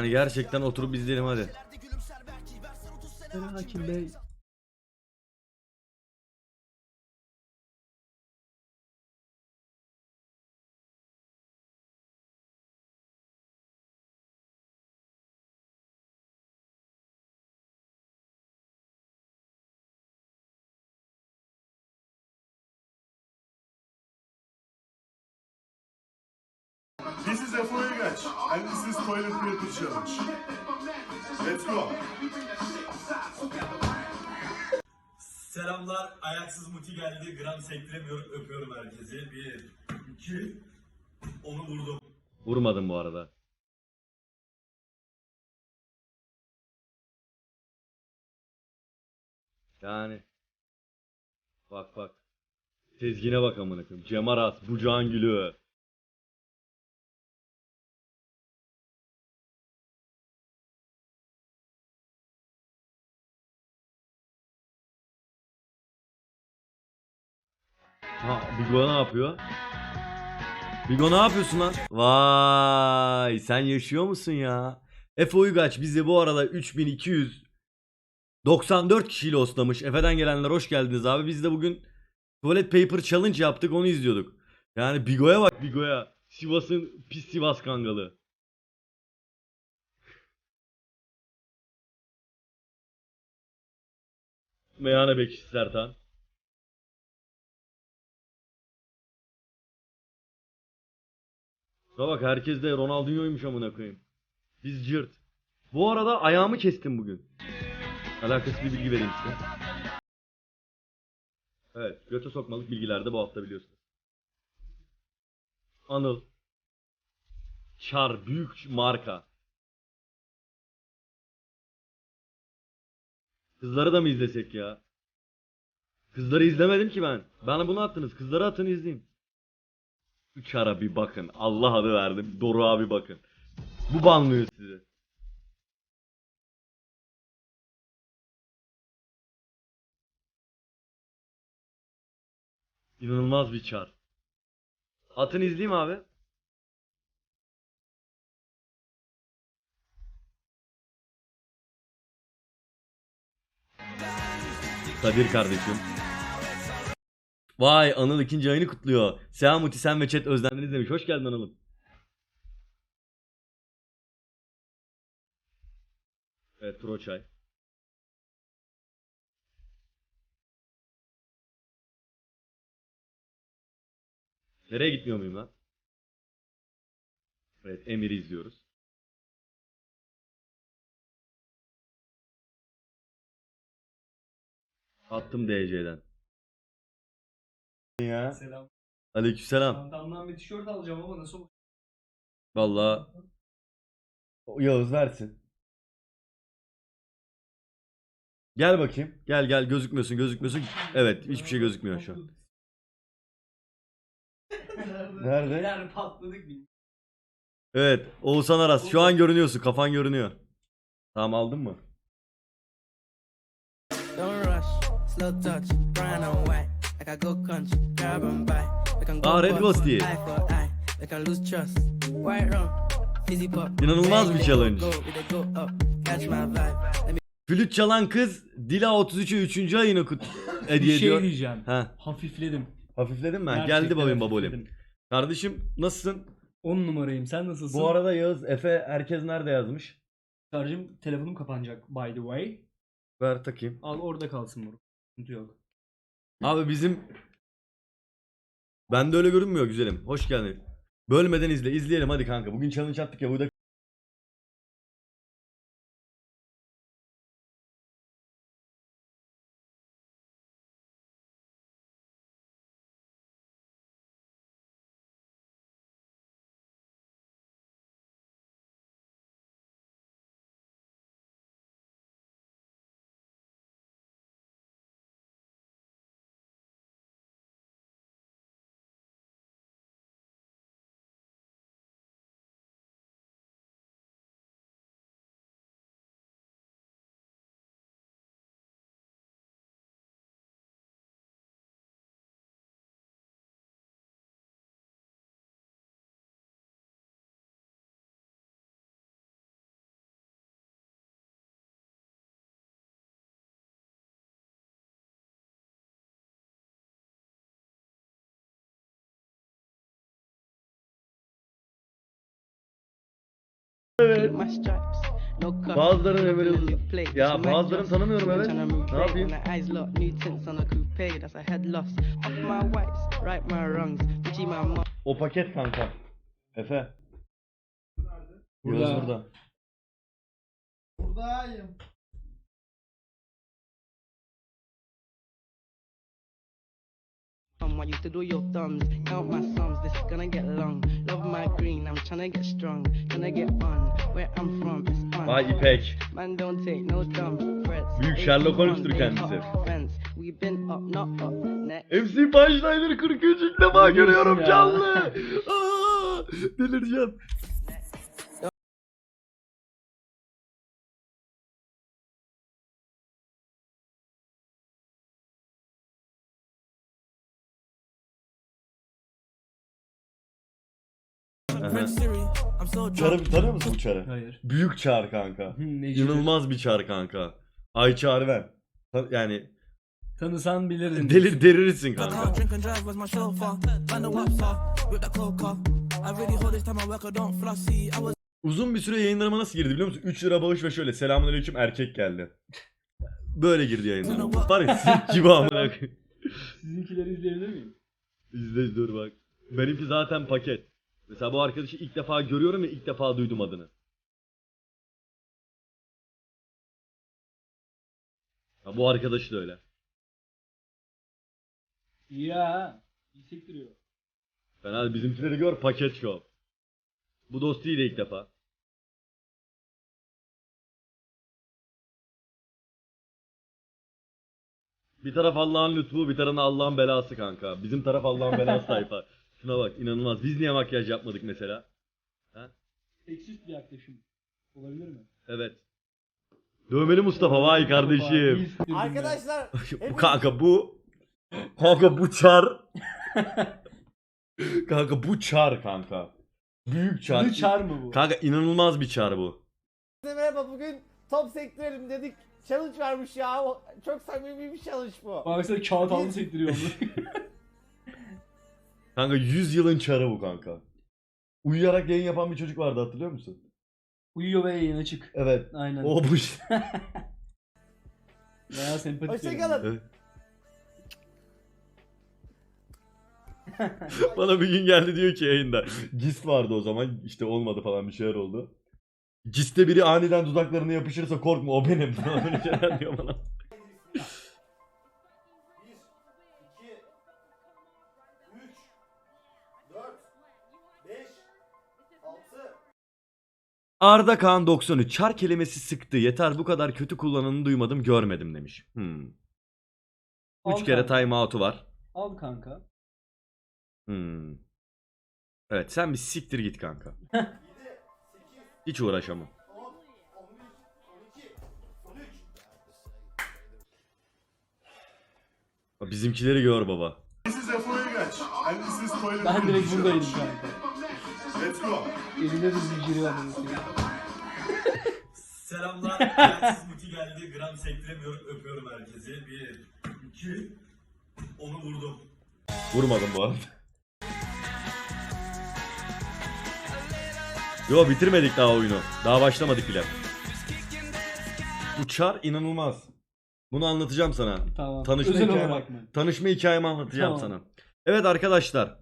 Yani gerçekten oturup izleyelim hadi. Hakim Bey. This is a Foyagaç, and this is toilet paper challenge. Let's go. Selamlar. Ayaksız Muti geldi. Gram sektiremiyorum. Öpüyorum herkesi. Bir, iki. Onu vurdum. Vurmadım bu arada. Yani. Bak bak. Sezgine bak amına koyayım. Cem Aras, Bucağın Gülü. Ha, Bigo ne yapıyor? Bigo ne yapıyorsun lan? Vay sen yaşıyor musun ya? Efe Uygaç bizi bu arada 3294 kişiyle hostlamış. Efe'den gelenler hoş geldiniz abi. Biz de bugün Toilet Paper Challenge yaptık onu izliyorduk. Yani Bigo'ya bak Bigo'ya. Sivas'ın pis Sivas kangalı. Meyhane bekçisi Sertan. Şuna bak herkes de Ronaldinho'ymuş amına koyayım. Biz cırt. Bu arada ayağımı kestim bugün. Alakası bir bilgi vereyim size. Evet, göte sokmalık bilgiler de bu hafta biliyorsunuz. Anıl. Çar büyük marka. Kızları da mı izlesek ya? Kızları izlemedim ki ben. Bana bunu attınız. Kızları atın izleyeyim. Ara bir bakın. Allah adı verdim. Doru abi bakın. Bu banlıyor sizi. İnanılmaz bir çar. Atın izleyeyim abi. Kadir kardeşim. Vay Anıl ikinci ayını kutluyor. Selam Muti sen ve chat özlendiniz demiş. Hoş geldin Anıl'ım. Evet Troçay. Nereye gitmiyor muyum lan? Evet Emir'i izliyoruz. Attım DC'den. Ya. Selam. Aleykümselam. Adamdan bir tişört alacağım ama nasıl olur? Vallahi Yağız versin. Gel bakayım. Gel gel gözükmüyorsun gözükmüyorsun. Evet hiçbir şey gözükmüyor şu an. Nerede? Neler patladık bilmiyorum. Evet Oğuzhan Aras şu an görünüyorsun kafan görünüyor. Tamam aldın mı? Don't rush, slow touch, brown and white. Like I go country, grab and buy. We can go Red Ghost diye. eye for eye. We can lose trust. White rum, fizzy pop. İnanılmaz bir challenge. Go, we dey go up, catch my vibe. Let me Flüt çalan kız Dila 33'ü 3. ayını kut Bir hediye şey ediyor. diyeceğim. Ha, Hafifledim. hafifledin mi? Gerçekten Geldi babayım babolim. hafifledim. Kardeşim nasılsın? 10 numarayım. Sen nasılsın? Bu arada Yağız Efe herkes nerede yazmış? Şarjım telefonum kapanacak by the way. Ver takayım. Al orada kalsın moruk. Sıkıntı yok. Abi bizim Ben de öyle görünmüyor güzelim. Hoş geldin. Bölmeden izle. izleyelim hadi kanka. Bugün challenge attık ya. Burada keep Off my whites, right my wrongs. Gucci my mom. O paket kanka. Efe. Burada. Yağız burada. Buradayım. I used to do your thumbs, count my sums, this is gonna get long. Love my green, I'm tryna get strong, tryna get on. Vay İpek. Man don't take no dumb threats. Büyük Sherlock Holmes'tur kendisi. MC Punchline'ı 43 ilk defa görüyorum canlı. Aa, delireceğim. Çarı tanıyor musun bu çarı? Hayır. Büyük çar kanka. İnanılmaz bir çar kanka. Ay çağrı ben. Yani Tanısan bilirdin. deli delirirsin kanka. Uzun bir süre yayınlarıma nasıl girdi biliyor musun? 3 lira bağış ve şöyle selamünaleyküm erkek geldi. Böyle girdi yayınlarıma. Var ya sik gibi amına. Sizinkileri izleyebilir miyim? İzle dur bak. Benimki zaten paket. Mesela bu arkadaşı ilk defa görüyorum ve ilk defa duydum adını. Ha, bu arkadaş da öyle. Ya. İyi sektiriyor. Ben hadi bizimkileri gör paket show. Bu dostu de ilk defa. Bir taraf Allah'ın lütfu, bir tarafı Allah'ın belası kanka. Bizim taraf Allah'ın belası tayfa. Şuna bak inanılmaz. Biz niye makyaj yapmadık mesela? Seksist bir yaklaşım. Olabilir mi? Evet. Dövmeli Mustafa vay kardeşim. Arkadaşlar Bu kanka bu kanka bu çar kanka bu çar kanka. Büyük çar. Bu çar mı bu? Kanka inanılmaz bir çar bu. herkese merhaba bugün top sektirelim dedik. Challenge varmış ya. O- Çok samimi bir challenge bu. Baksana kağıt aldı sektiriyor onu. Kanka 100 yılın çarı bu kanka. Uyuyarak yayın yapan bir çocuk vardı hatırlıyor musun? Uyuyor ve yayına çık. Evet. Aynen. O bu işte. Bayağı sempatik. Hoşçakalın. Evet. Bana bir gün geldi diyor ki yayında. Gist vardı o zaman işte olmadı falan bir şeyler oldu. Giste biri aniden dudaklarına yapışırsa korkma o benim böyle şeyler diyor bana. Arda Kaan 93 çar kelimesi sıktı yeter bu kadar kötü kullananını duymadım görmedim demiş. Hmm. Al 3 kere kanka. time out'u var. Al kanka. Hmm. Evet sen bir siktir git kanka. Hiç uğraşamam. Bizimkileri gör baba. This is Efo'ya geç. And this is toilet Ben direkt challenge. kanka. Let's go. Elinde de zinciri var. bunun. Selamlar. Prenses Muti geldi. Gram sektiremiyorum. Öpüyorum herkesi. Bir, iki. Onu vurdum. Vurmadım bu arada. Yo bitirmedik daha oyunu. Daha başlamadık bile. Bu çar inanılmaz. Bunu anlatacağım sana. Tamam. Tanışma Özel hikayemi, olarak mı? tanışma hikayemi anlatacağım Tamam. sana. Evet arkadaşlar.